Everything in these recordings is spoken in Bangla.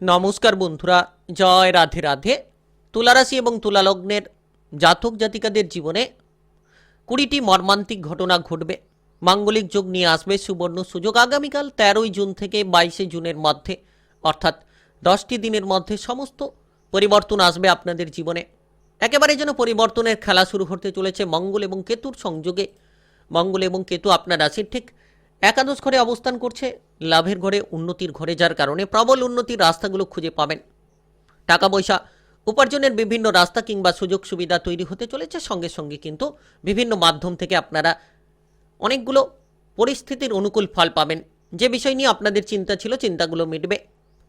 নমস্কার বন্ধুরা, জয় রাধে রাধে। তুলারাশি এবং তুলালগ্নের জাতক জাতিকাদের জীবনে কুড়িটি মর্মান্তিক ঘটনা ঘটবে। মাঙ্গলিক যোগ নিয়ে আসবে সুবর্ণ সুযোগ আগামীকাল তেরোই জুন থেকে বাইশে জুনের মধ্যে। অর্থাৎ দশটি দিনের মধ্যে সমস্ত পরিবর্তন আসবে আপনাদের জীবনে। একেবারে যেন পরিবর্তনের খেলা শুরু হতে চলেছে মঙ্গল এবং কেতুর সংযোগে। মঙ্গল এবং কেতু আপনার রাশির ঠিক একাদশ ঘরে অবস্থান করছে, লাভের ঘরে উন্নতির ঘরে যার কারণে প্রবল উন্নতির রাস্তাগুলো খুঁজে পাবেন। টাকা পয়সা, উপার্জনের বিভিন্ন রাস্তা কিংবা সুযোগ সুবিধা তৈরি হতে চলেছে, সঙ্গে সঙ্গে কিন্তু বিভিন্ন মাধ্যম থেকে আপনারা অনেকগুলো পরিস্থিতির অনুকূল ফল পাবেন। যে বিষয় নিয়ে আপনাদের চিন্তা ছিল, চিন্তাগুলো মিটবে।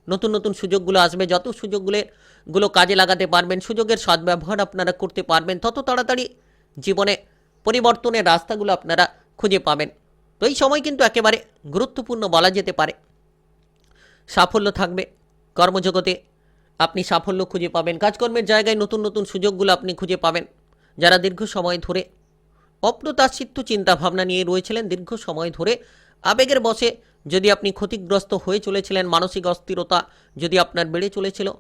নতুন নতুন সুযোগগুলো আসবে, যত সুযোগগুলো, গুলো কাজে লাগাতে পারবেন, সুযোগের সদ্ব্যবহার আপনারা করতে পারবেন, তত তাড়াতাড়ি জীবনে পরিবর্তনের রাস্তাগুলো আপনারা খুঁজে পাবেন। তো এই সময় কিন্তু একেবারে গুরুত্বপূর্ণ বলা যেতে পারে। সাফল্য থাকবে কর্মজগতে। আপনি সাফল্য খুঁজে পাবেন। কাজকর্মের জায়গায় নতুন নতুন সুযোগগুলো আপনি খুঁজে পাবেন। যারা দীর্ঘ সময় ধরে অপ্রত্যাশিত চিন্তাভাবনা নিয়ে রয়েছিলেন, দীর্ঘ সময় ধরে আবেগের বসে যদি আপনি ক্ষতিগ্রস্ত হয়ে চলেছিলেন, মানসিক অস্থিরতা যদি আপনার বেড়ে চলেছিল,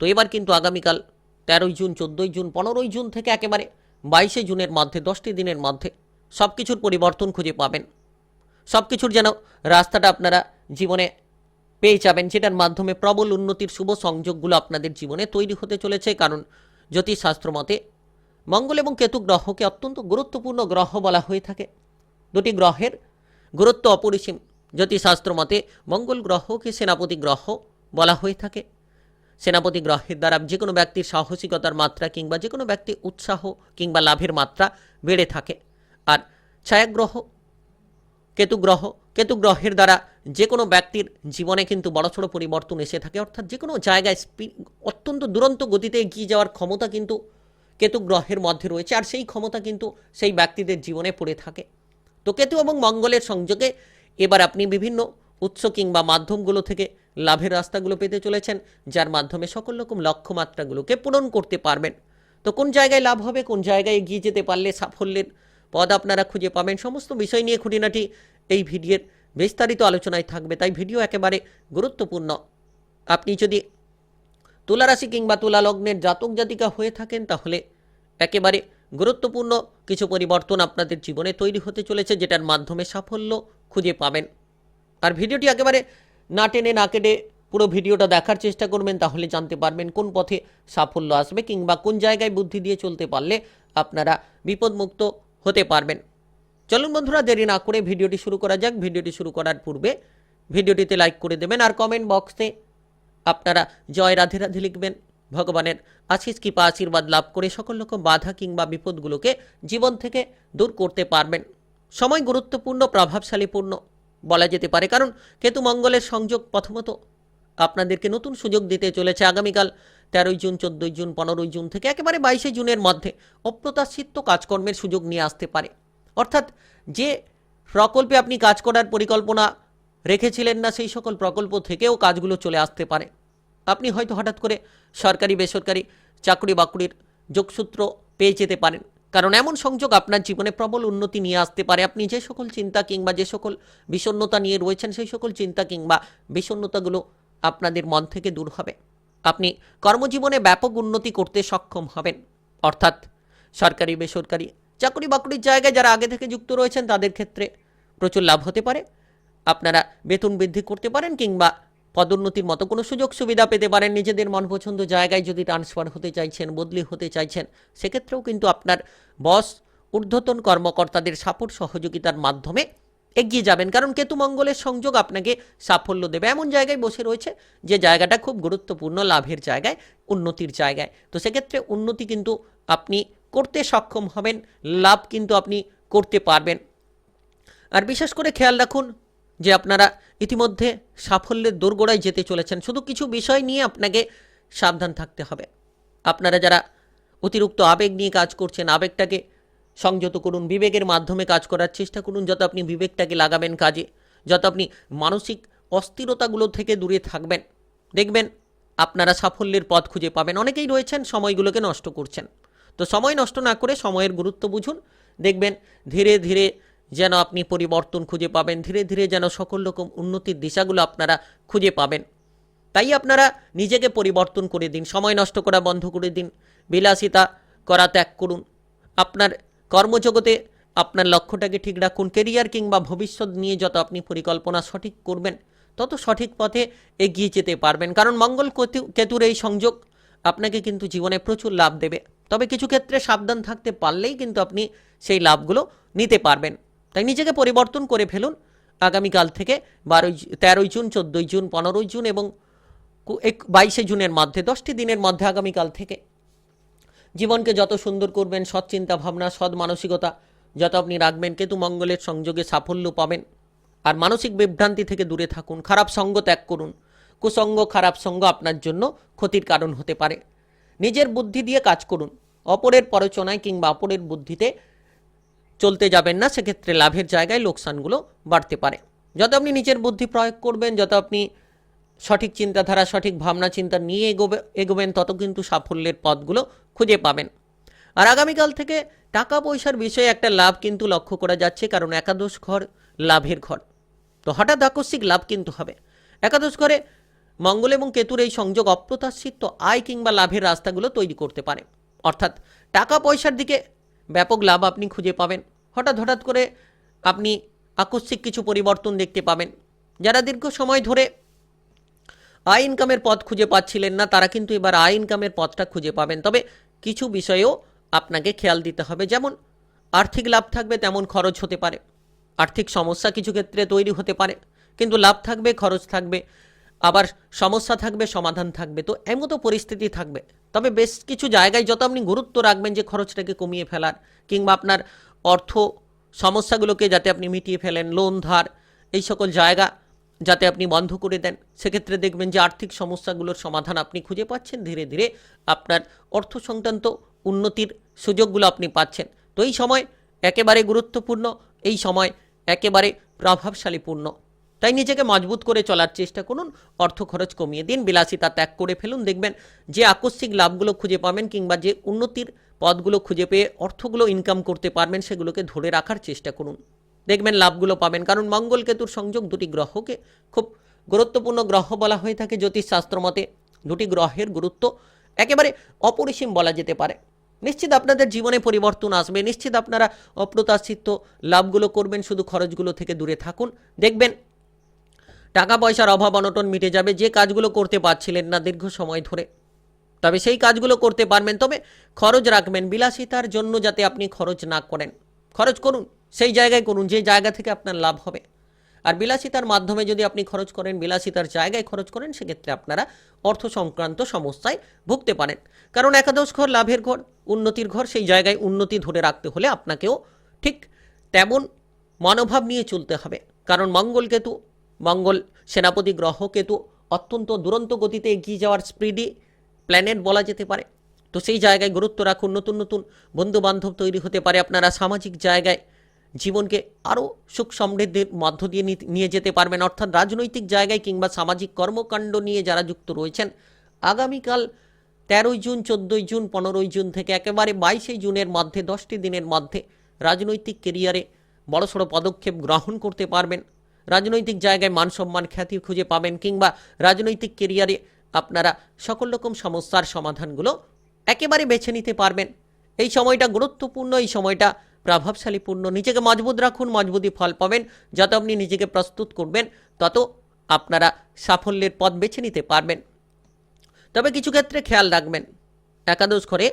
তো এবার কিন্তু আগামীকাল তেরোই জুন, চোদ্দোই জুন, পনেরোই জুন থেকে একেবারে বাইশে জুনের মধ্যে, দশটি দিনের মধ্যে সব কিছুর পরিবর্তন খুঁজে পাবেন। সব কিছুর যেন রাস্তাটা আপনারা জীবনে পেয়ে যাবেন, যেটার মাধ্যমে প্রবল উন্নতির শুভ সংযোগগুলো আপনাদের জীবনে তৈরি হতে চলেছে। কারণ জ্যোতিষশাস্ত্র মতে মঙ্গল এবং কেতু গ্রহকে অত্যন্ত গুরুত্বপূর্ণ গ্রহ বলা হয়ে থাকে। দুটি গ্রহের গুরুত্ব অপরিসীম। জ্যোতিষশাস্ত্র মতে মঙ্গল গ্রহকে সেনাপতি গ্রহ বলা হয়ে থাকে। সেনাপতি গ্রহের দ্বারা যে কোনো ব্যক্তির সাহসিকতার মাত্রা কিংবা যে কোনো ব্যক্তির উৎসাহ কিংবা লাভের মাত্রা বেড়ে থাকে। আর ছায়াগ্রহ কেতু গ্রহ কেতু গ্রহের দ্বারা যে কোনো ব্যক্তির জীবনে কিন্তু বড়সড় পরিবর্তন এসে থাকে। অর্থাৎ যে কোনো জায়গায় অত্যন্ত দুরন্ত গতিতে এগিয়ে যাওয়ার ক্ষমতা কিন্তু কেতু গ্রহের মধ্যে রয়েছে, আর সেই ক্ষমতা কিন্তু সেই ব্যক্তিদের জীবনে পড়ে থাকে। তো কেতু এবং মঙ্গলের সংযোগে এবার আপনি বিভিন্ন উৎস কিংবা মাধ্যমগুলো থেকে লাভের রাস্তাগুলো পেতে চলেছেন, যার মাধ্যমে সকল রকম লক্ষ্যমাত্রাগুলোকে পূরণ করতে পারবেন। তো কোন জায়গায় লাভ হবে, কোন জায়গায় এগিয়ে যেতে পারলে সাফল্যের পদ আপনারা খুঁজে পাবেন, সমস্ত বিষয় নিয়ে খুঁটিনাটি এই ভিডিওর বিস্তারিত আলোচনায় থাকবে। তাই ভিডিও একেবারে গুরুত্বপূর্ণ। আপনি যদি তুলারাশি কিংবা তুলা লগ্নের জাতক জাতিকা হয়ে থাকেন, তাহলে একেবারে গুরুত্বপূর্ণ কিছু পরিবর্তন আপনাদের জীবনে তৈরি হতে চলেছে, যেটার মাধ্যমে সাফল্য খুঁজে পাবেন। আর ভিডিওটি একেবারে না টেনে না কেটে পুরো ভিডিওটা দেখার চেষ্টা করবেন, তাহলে জানতে পারবেন কোন পথে সাফল্য আসবে কিংবা কোন জায়গায় বুদ্ধি দিয়ে চলতে পারলে আপনারা বিপদমুক্ত হতে পারবেন। চলুন বন্ধুরা, দেরি না করে ভিডিওটি শুরু করা যাক। ভিডিওটি শুরু করার পূর্বে ভিডিওটিতে লাইক করে দেবেন আর কমেন্ট বক্সে আপনারা জয় রাধে রাধে লিখবেন। ভগবানের আশিস কৃপা আশীর্বাদ লাভ করে সকল রকম বাধা কিংবা বিপদগুলোকে জীবন থেকে দূর করতে পারবেন। সময় গুরুত্বপূর্ণ, প্রভাবশালীপূর্ণ বলা যেতে পারে, কারণ কেতু মঙ্গলের সংযোগ প্রথমত আপনাদেরকে নতুন সুযোগ দিতে চলেছে আগামীকাল তেরোই জুন, চোদ্দোই জুন, পনেরোই জুন থেকে একেবারে বাইশে জুনের মধ্যে অপ্রত্যাশিত কাজকর্মের সুযোগ নিয়ে আসতে পারে। অর্থাৎ যে প্রকল্পে আপনি কাজ করার পরিকল্পনা রেখেছিলেন না, সেই সকল প্রকল্প থেকেও কাজগুলো চলে আসতে পারে। আপনি হয়তো হঠাৎ করে সরকারি, বেসরকারি চাকরি বাকরির যোগসূত্র পেয়ে যেতে পারেন। কারণ এমন সংযোগ আপনার জীবনে প্রবল উন্নতি নিয়ে আসতে পারে। আপনি যে সকল চিন্তা কিংবা যে সকল বিষণ্ণতা নিয়ে রয়েছেন, সেই সকল চিন্তা কিংবা বিষণ্ণতাগুলো আপনাদের মন থেকে দূর হবে। আপনি কর্মজীবনে ব্যাপক উন্নতি করতে সক্ষম হবেন। অর্থাৎ সরকারি, বেসরকারি চাকরি বাকরির জায়গায় যারা আগে থেকে যুক্ত রয়েছেন, তাদের ক্ষেত্রে প্রচুর লাভ হতে পারে। আপনারা বেতন বৃদ্ধি করতে পারেন কিংবা পদোন্নতির মতো কোনো সুযোগ সুবিধা পেতে পারেন। নিজেদের মন পছন্দ জায়গায় যদি ট্রান্সফার হতে চাইছেন, বদলি হতে চাইছেন, সেক্ষেত্রেও কিন্তু আপনার বস ঊর্ধ্বতন কর্মকর্তাদের সাপোর্ট সহযোগিতার মাধ্যমে এগিয়ে যাবেন। কারণ কেতু মঙ্গলের সংযোগ আপনাকে সাফল্য দেবে। এমন জায়গায় বসে রয়েছে যে জায়গাটা খুব গুরুত্বপূর্ণ, লাভের জায়গায়, উন্নতির জায়গায়। তো সেক্ষেত্রে উন্নতি কিন্তু আপনি করতে সক্ষম হবেন, লাভ কিন্তু আপনি করতে পারবেন। আর বিশেষ করে খেয়াল রাখুন যে আপনারা ইতিমধ্যে সাফল্যের দোরগোড়ায় যেতে চলেছেন। শুধু কিছু বিষয় নিয়ে আপনাকে সাবধান থাকতে হবে। আপনারা যারা অতিরিক্ত আবেগ নিয়ে কাজ করছেন, আবেগটাকে সংযত করুন, বিবেকের মাধ্যমে কাজ করার চেষ্টা করুন, যত আপনি বিবেকটাকে লাগাবেন কাজে, যত আপনি মানসিক অস্থিরতাগুলো থেকে দূরে থাকবেন। দেখবেন আপনারা সাফল্যের পথ খুঁজে পাবেন। অনেকেই রয়েছেন, সময়গুলোকে নষ্ট করছেন। তো সময় নষ্ট না করে সময়ের গুরুত্ব বুঝুন। দেখবেন ধীরে ধীরে যেন আপনি পরিবর্তন খুঁজে পাবেন, ধীরে ধীরে যেন সকল রকম উন্নতির দিশাগুলো আপনারা খুঁজে পাবেন। তাই আপনারা নিজেকে পরিবর্তন করে দিন, সময় নষ্ট করা বন্ধ করে দিন, বিলাসিতা করা ত্যাগ করুন। আপনার কর্মজগতে আপনার লক্ষ্যটাকে ঠিক রাখুন কেরিয়ার কিংবা ভবিষ্যৎ নিয়ে যত আপনি পরিকল্পনা সঠিক করবেন, তত সঠিক পথে এগিয়ে যেতে পারবেন। কারণ মঙ্গল কেতু- কেতুর এই সংযোগ আপনাকে কিন্তু জীবনে প্রচুর লাভ দেবে। তবে কিছু ক্ষেত্রে সাবধান থাকতে পারলেই কিন্তু আপনি সেই লাভগুলো নিতে পারবেন। তাই নিজেকে পরিবর্তন করে ফেলুন। আগামীকাল থেকে বারোই তেরোই জুন, চোদ্দোই জুন, পনেরোই জুন এবং এক, বাইশে জুনের মধ্যে, দশটি দিনের মধ্যে আগামীকাল থেকে। জীবনকে যত সুন্দর করবেন, সৎ চিন্তা ভাবনা, সৎ মানসিকতা যত আপনি রাখবেন, কেতু মঙ্গলের সংযোগে সাফল্য পাবেন। আর মানসিক বিভ্রান্তি থেকে দূরে থাকুন, খারাপ সঙ্গ ত্যাগ করুন। কুসঙ্গ, খারাপ সঙ্গ আপনার জন্য ক্ষতির কারণ হতে পারে। নিজের বুদ্ধি দিয়ে কাজ করুন। অপরের পরচনায় কিংবা অপরের বুদ্ধিতে চলতে যাবেন না, সেক্ষেত্রে লাভের জায়গায় লোকসানগুলো বাড়তে পারে। যত আপনি নিজের বুদ্ধি প্রয়োগ করবেন, যত আপনি সঠিক চিন্তাধারা, সঠিক ভাবনা, চিন্তা নিয়ে এগোবে এগোবেন, তত কিন্তু সাফল্যের পথগুলো খুঁজে পাবেন। আর আগামীকাল থেকে টাকা পয়সার বিষয়ে একটা লাভ কিন্তু লক্ষ্য করা যাচ্ছে, কারণ একাদশ ঘর লাভের ঘর। তো হঠাৎ আকস্মিক লাভ কিন্তু হবে। একাদশ ঘরে মঙ্গল এবং কেতুর এই সংযোগ অপ্রত্যাশিত আয় কিংবা লাভের রাস্তাগুলো তৈরি করতে পারে। অর্থাৎ টাকা পয়সার দিকে ব্যাপক লাভ আপনি খুঁজে পাবেন। হঠাৎ হঠাৎ করে আপনি আকস্মিক কিছু পরিবর্তন দেখতে পাবেন। যারা দীর্ঘ সময় ধরে আয় ইনকামের পথ খুঁজে পাচ্ছিলেন না, তারা কিন্তু এবার আয় ইনকামের পথটা খুঁজে পাবেন। তবে কিছু বিষয়েও আপনাকে খেয়াল দিতে হবে। যেমন আর্থিক লাভ থাকবে, তেমন খরচ হতে পারে। আর্থিক সমস্যা কিছু ক্ষেত্রে তৈরি হতে পারে, কিন্তু লাভ থাকবে, খরচ থাকবে। আবার সমস্যা থাকবে, সমাধান থাকবে, তো এমতো পরিস্থিতি থাকবে। তবে বেশ কিছু জায়গায় যত আপনি গুরুত্ব রাখবেন যে খরচটাকে কমিয়ে ফেলার, কিংবা আপনার অর্থ সমস্যাগুলোকে যাতে আপনি মিটিয়ে ফেলেন, লোন, ধার, এই সকল জায়গা যাতে আপনি বন্ধ করে দেন, সেক্ষেত্রে দেখবেন যে আর্থিক সমস্যাগুলোর সমাধান আপনি খুঁজে পাচ্ছেন, ধীরে ধীরে আপনার অর্থ সংক্রান্ত উন্নতির সুযোগগুলো আপনি পাচ্ছেন। তো এই সময় একেবারে গুরুত্বপূর্ণ, এই সময় একেবারে প্রভাবশালীপূর্ণ। তাই নিজেকে মজবুত করে চলার চেষ্টা করুন, অর্থ খরচ কমিয়ে দিন, বিলাসিতা ত্যাগ করে ফেলুন। দেখবেন যে আকস্মিক লাভগুলো খুঁজে পাবেন কিংবা যে উন্নতির পথগুলো খুঁজে পেয়ে অর্থগুলো ইনকাম করতে পারবেন, সেগুলোকে ধরে রাখার চেষ্টা করুন। দেখবেন লাভগুলো পাবেন। কারণ মঙ্গল কেতুর সংযোগ দুটি গ্রহকে খুব গুরুত্বপূর্ণ গ্রহ বলা হয়ে থাকে। জ্যোতিষশাস্ত্র মতে দুটি গ্রহের গুরুত্ব একেবারে অপরিসীম বলা যেতে পারে। নিশ্চিত আপনাদের জীবনে পরিবর্তন আসবে। নিশ্চিত আপনারা অপ্রত্যাশিত লাভগুলো করবেন। শুধু খরচগুলো থেকে দূরে থাকুন। দেখবেন টাকা পয়সার অভাব অনটন মিটে যাবে, যে কাজগুলো করতে পারছিলেন না দীর্ঘ সময় ধরে। তবে সেই কাজগুলো করতে পারবেন, তবে খরচ রাখবেন, বিলাসিতার জন্য যাতে আপনি খরচ না করেন। খরচ করুন, সেই জায়গায় করুন, যে জায়গা থেকে আপনার লাভ হবে। আর বিলাসিতার মাধ্যমে যদি আপনি খরচ করেন, বিলাসিতার জায়গায় খরচ করেন, সেক্ষেত্রে আপনারা অর্থ সংক্রান্ত সমস্যায় ভুগতে পারেন। কারণ একাদশ ঘর লাভের ঘর, উন্নতির ঘর, সেই জায়গায় উন্নতি ধরে রাখতে হলে আপনাকেও ঠিক তেমন মনোভাব নিয়ে চলতে হবে। কারণ মঙ্গল কেতু মঙ্গল সেনাপতি গ্রহ কেতু অত্যন্ত দুরন্ত গতিতে এগিয়ে যাওয়ার স্পিডি প্ল্যানেট বলা যেতে পারে। তো সেই জায়গায় গুরুত্ব রাখুন, নতুন নতুন বন্ধু বান্ধব তৈরি হতে পারে আপনারা। সামাজিক জায়গায় জীবনকে আরও সুখ সমৃদ্ধির মধ্য দিয়ে নিয়ে যেতে পারবেন। অর্থাৎ রাজনৈতিক জায়গায় কিংবা সামাজিক কর্মকাণ্ড নিয়ে যারা যুক্ত রয়েছেন, আগামীকাল তেরোই জুন, চোদ্দোই জুন, পনেরোই জুন থেকে একেবারে বাইশে জুনের মধ্যে, দশটি দিনের মধ্যে রাজনৈতিক কেরিয়ারে বড়সড় পদক্ষেপ গ্রহণ করতে পারবেন। রাজনৈতিক জায়গায় মান সম্মান খ্যাতি খুঁজে পাবেন কিংবা রাজনৈতিক কেরিয়ারে আপনারা সকল রকম সমস্যার সমাধানগুলো একেবারে বেছে নিতে পারবেন। এই সময়টা গুরুত্বপূর্ণ, এই সময়টা প্রভাবশালীপূর্ণ। নিজেকে মজবুত রাখুন মজবুতি ফল পাবেন। যত আপনি নিজেকে প্রস্তুত করবেন, তত আপনারা সাফল্যের পথ বেছে নিতে পারবেন। তবে কিছু ক্ষেত্রে খেয়াল রাখবেন। একাদশ ঘরে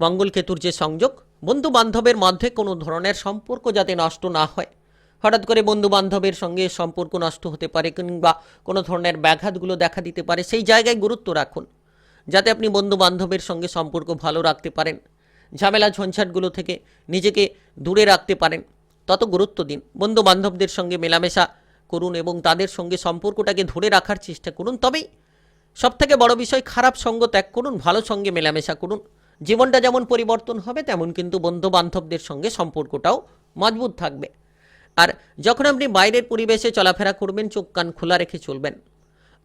মঙ্গল কেতুর যে সংযোগ বন্ধু বান্ধবের মধ্যে কোনো ধরনের সম্পর্ক যাতে নষ্ট না হয়। হঠাৎ করে বন্ধু বান্ধবের সঙ্গে সম্পর্ক নষ্ট হতে পারে কিংবা কোনো ধরনের ব্যাঘাতগুলো দেখা দিতে পারে, সেই জায়গায় গুরুত্ব রাখুন, যাতে আপনি বন্ধু বান্ধবের সঙ্গে সম্পর্ক ভালো রাখতে পারেন। ঝামেলা ঝঞ্ঝাটগুলো থেকে নিজেকে দূরে রাখতে পারেন। তত গুরুত্ব দিন। বন্ধু বান্ধবদের সঙ্গে মেলামেশা করুন এবং তাদের সঙ্গে সম্পর্কটাকে ধরে রাখার চেষ্টা করুন। তবেই সব থেকে বড় বিষয়, খারাপ সঙ্গ ত্যাগ করুন, ভালো সঙ্গে মেলামেশা করুন। জীবনটা যেমন পরিবর্তন হবে, তেমন কিন্তু বন্ধু বান্ধবদের সঙ্গে সম্পর্কটাও মজবুত থাকবে। আর যখন আপনি বাইরের পরিবেশে চলাফেরা করবেন, চোখ কান খোলা রেখে চলবেন।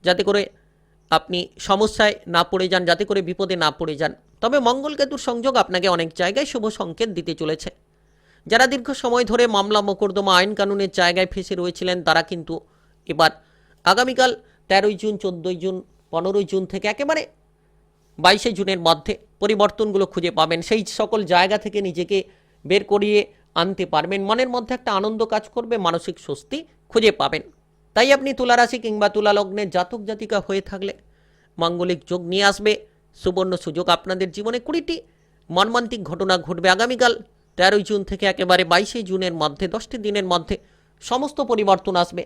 যাতে করে আপনি সমস্যায় না পড়ে যান, যাতে করে বিপদে না পড়ে যান। তবে মঙ্গল কেতুর সংযোগ আপনাকে অনেক জায়গায় শুভ সংকেত দিতে চলেছে। যারা দীর্ঘ সময় ধরে মামলা, মোকদ্দমা, আইন কানুনের জায়গায় ফেসে রয়েছিলেন, তারা কিন্তু এবার আগামীকাল তেরোই জুন, চোদ্দোই জুন, পনেরোই জুন থেকে একেবারে বাইশে জুনের মধ্যে পরিবর্তনগুলো খুঁজে পাবেন। সেই সকল জায়গা থেকে নিজেকে বের করিয়ে আনতে পারবেন। মনের মধ্যে একটা আনন্দ কাজ করবে, মানসিক স্বস্তি খুঁজে পাবেন। তাই আপনি তুলারাশি কিংবা তুলা লগ্নের জাতক জাতিকা হয়ে থাকলে মাঙ্গলিক যোগ নিয়ে আসবে। সুবর্ণ সুযোগ আপনাদের জীবনে। কুড়িটি মর্মান্তিক ঘটনা ঘটবে আগামীকাল, তেরোই জুন থেকে একেবারে বাইশে জুনের মধ্যে, দশটি দিনের মধ্যে সমস্ত পরিবর্তন আসবে।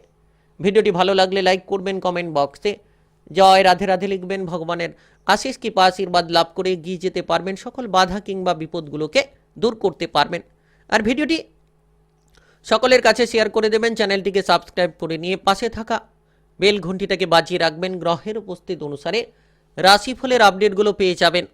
ভিডিওটি ভালো লাগলে লাইক করবেন, কমেন্ট বক্সে। জয় রাধে রাধে লিখবেন, ভগবানের আশিস কৃপা আশীর্বাদ লাভ করে এগিয়ে যেতে পারবেন। সকল বাধা কিংবা বিপদগুলোকে দূর করতে পারবেন। আর ভিডিওটি সকলের কাছে শেয়ার করে দেবেন। চ্যানেলটিকে সাবস্ক্রাইব করে নিয়ে পাশে থাকা বেল ঘন্টিটাকে বাজিয়ে রাখবেন। গ্রহের উপস্থিত অনুসারে রাশিফলের আপডেটগুলো পেয়ে যাবেন।